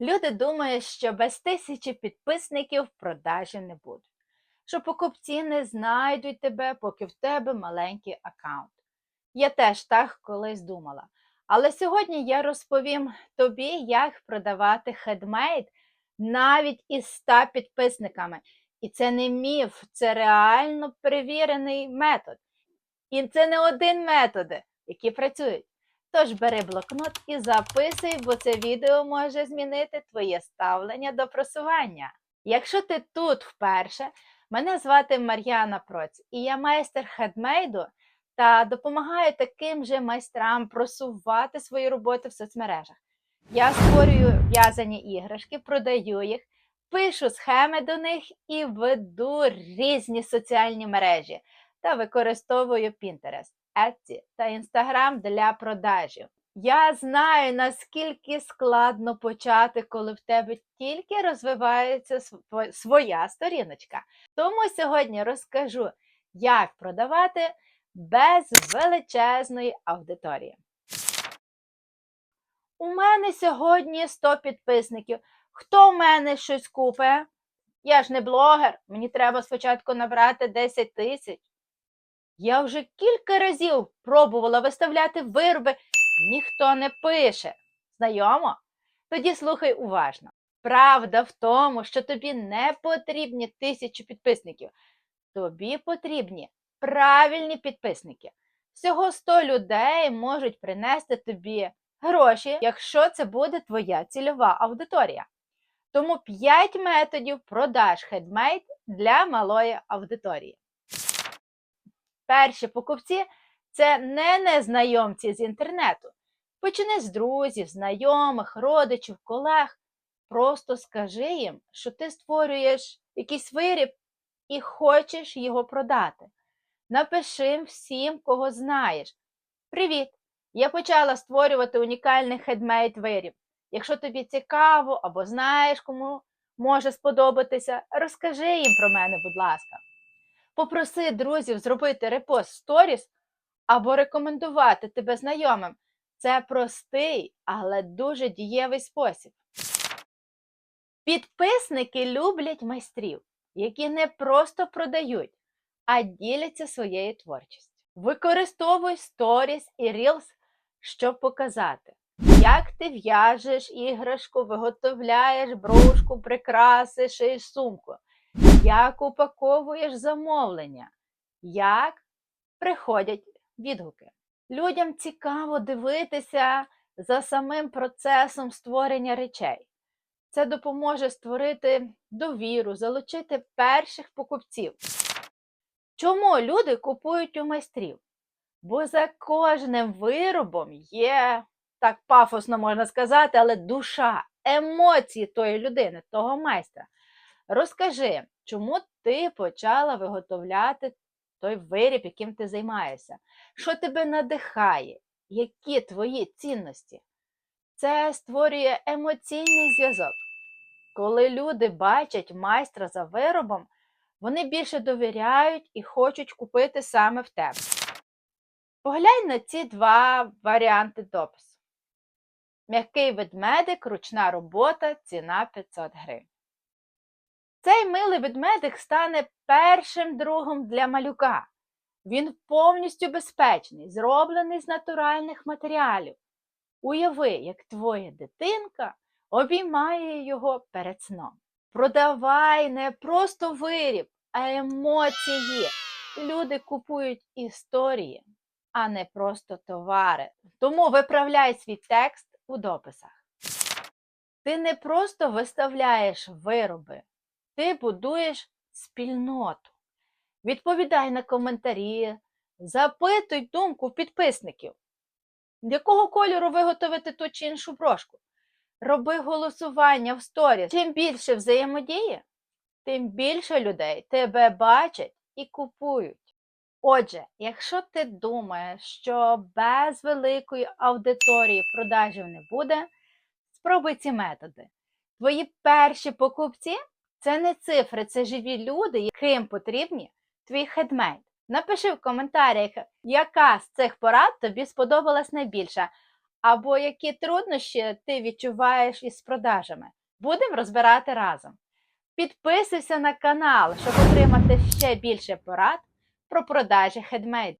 Люди думають, що без тисячі підписників продажі не будуть, що покупці не знайдуть тебе, поки в тебе маленький аккаунт. Я теж так колись думала. Але сьогодні я розповім тобі, як продавати хедмейд навіть із 100 підписниками. І це не міф, це реально перевірений метод. І це не один метод, які працюють. Тож бери блокнот і записуй, бо це відео може змінити твоє ставлення до просування. Якщо ти тут вперше, мене звати Мар'яна Проць, і я майстер хедмейду та допомагаю таким же майстрам просувати свої роботи в соцмережах. Я створюю в'язані іграшки, продаю їх, пишу схеми до них і веду різні соціальні мережі та використовую Pinterest, Etsy та Instagram для продажів. Я знаю, наскільки складно почати, коли в тебе тільки розвивається своя сторіночка. Тому сьогодні розкажу, як продавати без величезної аудиторії. У мене сьогодні 100 підписників. Хто в мене щось купить? Я ж не блогер, мені треба спочатку набрати 10 тисяч. Я вже кілька разів пробувала виставляти вироби, ніхто не пише. Знайомо? Тоді слухай уважно. Правда в тому, що тобі не потрібні тисячі підписників. Тобі потрібні правильні підписники. Всього 100 людей можуть принести тобі гроші, якщо це буде твоя цільова аудиторія. Тому 5 методів продаж хедмейд для малої аудиторії. Перші покупці це не незнайомці з інтернету. Почни з друзів, знайомих, родичів, колег. Просто скажи їм, що ти створюєш якийсь виріб і хочеш його продати. Напиши всім, кого знаєш. Привіт! Я почала створювати унікальний хедмейд виріб. Якщо тобі цікаво або знаєш, кому може сподобатися, розкажи їм про мене, будь ласка. Попроси друзів зробити репост сторіс або рекомендувати тебе знайомим. Це простий, але дуже дієвий спосіб. Підписники люблять майстрів, які не просто продають, а діляться своєю творчістю. Використовуй сторіс і Reels, щоб показати, як ти в'яжеш іграшку, виготовляєш брошку, прикраси, шиєш сумку, як упаковуєш замовлення, як приходять відгуки. Людям цікаво дивитися за самим процесом створення речей. Це допоможе створити довіру, залучити перших покупців. Чому люди купують у майстрів? Бо за кожним виробом є, так пафосно можна сказати, але душа, емоції тої людини, того майстра. Розкажи, чому ти почала виготовляти той виріб, яким ти займаєшся? Що тебе надихає? Які твої цінності? Це створює емоційний зв'язок. Коли люди бачать майстра за виробом, вони більше довіряють і хочуть купити саме в тебе. Поглянь на ці два варіанти допису. М'який ведмедик, ручна робота, ціна 500 гривень. Цей милий ведмедик стане першим другом для малюка. Він повністю безпечний, зроблений з натуральних матеріалів. Уяви, як твоя дитинка обіймає його перед сном. Продавай не просто виріб, а емоції. Люди купують історії, а не просто товари. Тому виправляй свій текст у дописах. Ти не просто виставляєш вироби, ти будуєш спільноту. Відповідай на коментарі, запитуй думку підписників. Якого кольору виготовити ту чи іншу брошку? Роби голосування в сторіс. Чим більше взаємодії, тим більше людей тебе бачать і купують. Отже, якщо ти думаєш, що без великої аудиторії продажів не буде, спробуй ці методи. Твої перші покупці це не цифри, це живі люди, яким потрібні твій хедмейд. Напиши в коментарях, яка з цих порад тобі сподобалась найбільше. або які труднощі ти відчуваєш із продажами. Будемо розбирати разом. Підписуйся на канал, щоб отримати ще більше порад про продажі хедмейд.